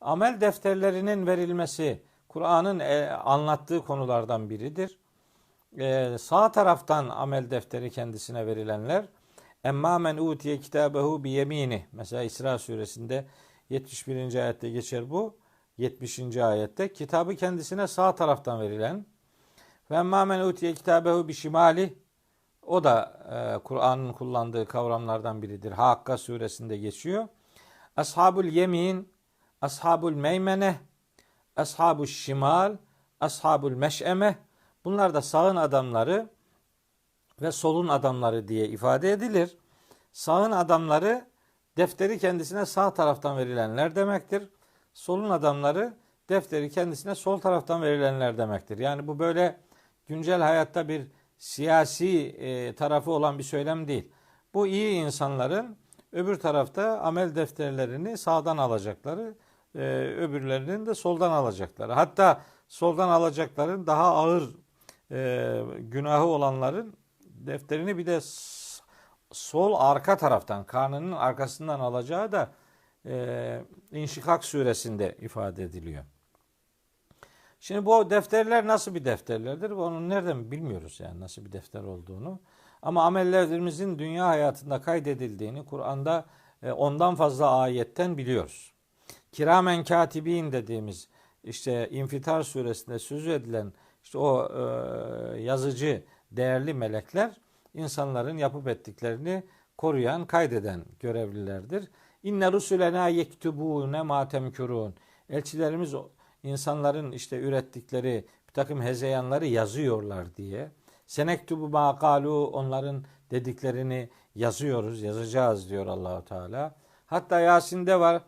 amel defterlerinin verilmesi Kur'an'ın e, anlattığı konulardan biridir. E, sağ taraftan amel defteri kendisine verilenler Emma men utiye kitabehu bi yemini. Mesela İsra suresinde 71. ayette geçer bu. 70. ayette kitabı kendisine sağ taraftan verilen ve emma men utiye kitabehu bi şimali o da e, Kur'an'ın kullandığı kavramlardan biridir. Hakka suresinde geçiyor. Ashabul yemin, ashabul meymene, ashabul şimal, ashabul meş'eme bunlar da sağın adamları ve solun adamları diye ifade edilir. Sağın adamları defteri kendisine sağ taraftan verilenler demektir. Solun adamları defteri kendisine sol taraftan verilenler demektir. Yani bu böyle güncel hayatta bir siyasi e, tarafı olan bir söylem değil. Bu iyi insanların öbür tarafta amel defterlerini sağdan alacakları, e, öbürlerinin de soldan alacakları. Hatta soldan alacakların daha ağır e, günahı olanların defterini bir de sol arka taraftan, karnının arkasından alacağı da e, İnşikak suresinde ifade ediliyor. Şimdi bu defterler nasıl bir defterlerdir? Onu nereden bilmiyoruz yani nasıl bir defter olduğunu. Ama amellerimizin dünya hayatında kaydedildiğini Kur'an'da e, ondan fazla ayetten biliyoruz. Kiramen katibin dediğimiz işte İnfitar suresinde sözü edilen işte o e, yazıcı değerli melekler insanların yapıp ettiklerini koruyan, kaydeden görevlilerdir. İnne rusulena yektubune ma temkurun. Elçilerimiz insanların işte ürettikleri bir takım hezeyanları yazıyorlar diye. Senektubu ma onların dediklerini yazıyoruz, yazacağız diyor Allahu Teala. Hatta Yasin'de var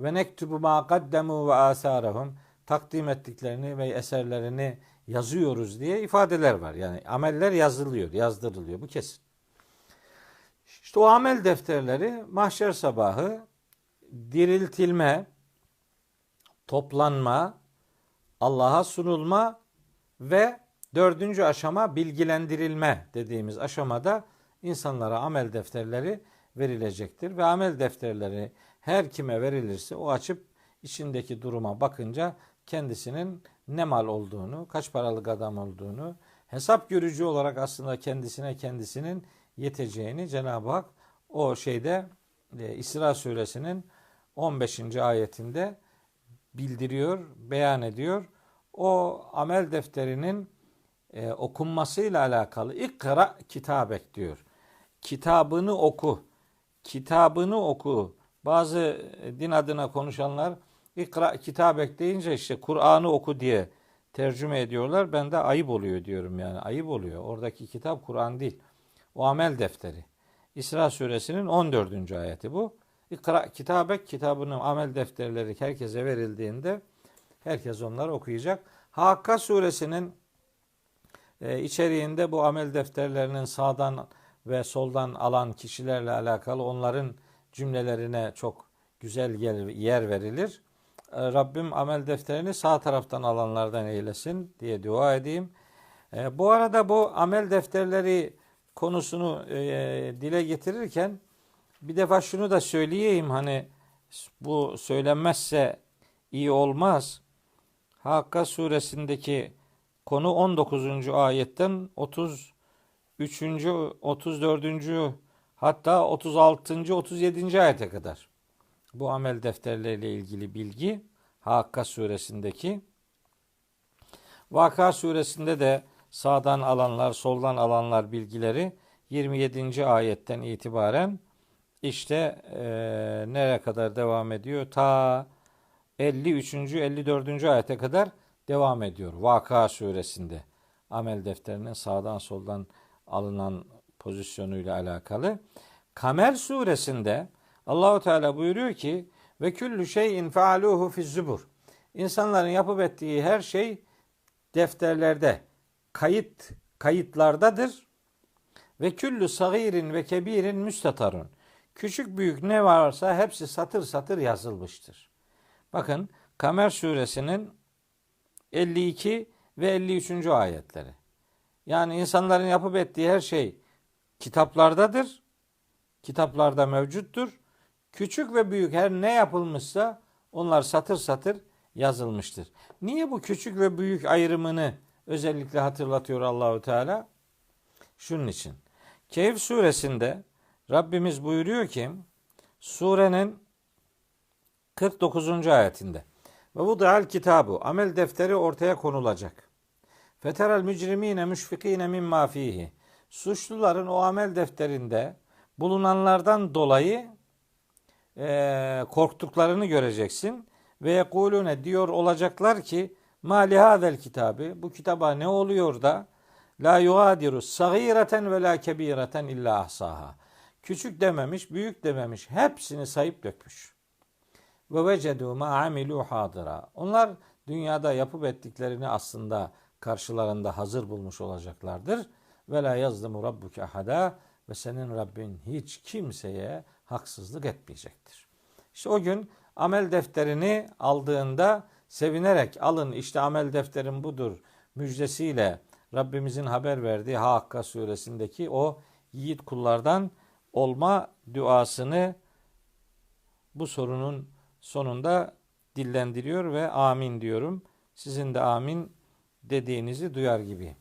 ve nektubu ma kaddemu ve asarahum takdim ettiklerini ve eserlerini yazıyoruz diye ifadeler var. Yani ameller yazılıyor, yazdırılıyor. Bu kesin. İşte o amel defterleri mahşer sabahı diriltilme, toplanma, Allah'a sunulma ve dördüncü aşama bilgilendirilme dediğimiz aşamada insanlara amel defterleri verilecektir. Ve amel defterleri her kime verilirse o açıp içindeki duruma bakınca kendisinin ne mal olduğunu, kaç paralık adam olduğunu, hesap görücü olarak aslında kendisine kendisinin yeteceğini Cenab-ı Hak o şeyde e, İsra suresinin 15. ayetinde bildiriyor, beyan ediyor. O amel defterinin e, okunmasıyla alakalı ikra kitabek diyor. Kitabını oku. Kitabını oku. Bazı din adına konuşanlar ikra kitabek deyince işte Kur'an'ı oku diye tercüme ediyorlar. Ben de ayıp oluyor diyorum yani. Ayıp oluyor. Oradaki kitap Kur'an değil. O amel defteri. İsra suresinin 14. ayeti bu. İkra kitabek kitabının amel defterleri herkese verildiğinde herkes onları okuyacak. Hakka suresinin e, içeriğinde bu amel defterlerinin sağdan ve soldan alan kişilerle alakalı onların cümlelerine çok güzel yer verilir. E, Rabbim amel defterini sağ taraftan alanlardan eylesin diye dua edeyim. E, bu arada bu amel defterleri konusunu e, dile getirirken bir defa şunu da söyleyeyim hani bu söylenmezse iyi olmaz. Hakka suresindeki konu 19. ayetten 33. 34. hatta 36. 37. ayete kadar. Bu amel defterleriyle ilgili bilgi Hakka suresindeki. Vaka suresinde de sağdan alanlar, soldan alanlar bilgileri 27. ayetten itibaren işte e, nereye kadar devam ediyor? Ta 53. 54. ayete kadar devam ediyor. Vaka suresinde amel defterinin sağdan soldan alınan pozisyonuyla alakalı. Kamer suresinde Allahu Teala buyuruyor ki ve küllü şeyin faaluhu fi zubur. İnsanların yapıp ettiği her şey defterlerde, kayıt kayıtlardadır. Ve küllü sagirin ve kebirin müstatarun. Küçük büyük ne varsa hepsi satır satır yazılmıştır. Bakın Kamer suresinin 52 ve 53. ayetleri. Yani insanların yapıp ettiği her şey kitaplardadır. Kitaplarda mevcuttur. Küçük ve büyük her ne yapılmışsa Onlar satır satır yazılmıştır. Niye bu küçük ve büyük ayrımını özellikle hatırlatıyor Allahu Teala? Şunun için. Kehf suresinde Rabbimiz buyuruyor ki surenin 49. ayetinde ve bu da'al kitabu amel defteri ortaya konulacak. Feteral mücrimine müşfikine mimma fihi. Suçluların o amel defterinde bulunanlardan dolayı e, korktuklarını göreceksin. Ve yekulune diyor olacaklar ki ma lihadel kitabı bu kitaba ne oluyor da la yugadiru sagireten ve la kebireten illa ahsaha. Küçük dememiş, büyük dememiş. Hepsini sayıp dökmüş. Ve vecedu ma amilu hadira. Onlar dünyada yapıp ettiklerini aslında karşılarında hazır bulmuş olacaklardır. Ve la yazlimu rabbuke ahada ve senin Rabbin hiç kimseye haksızlık etmeyecektir. İşte o gün amel defterini aldığında sevinerek alın işte amel defterim budur müjdesiyle Rabbimizin haber verdiği Hakka suresindeki o yiğit kullardan olma duasını bu sorunun sonunda dillendiriyor ve amin diyorum. Sizin de amin dediğinizi duyar gibi.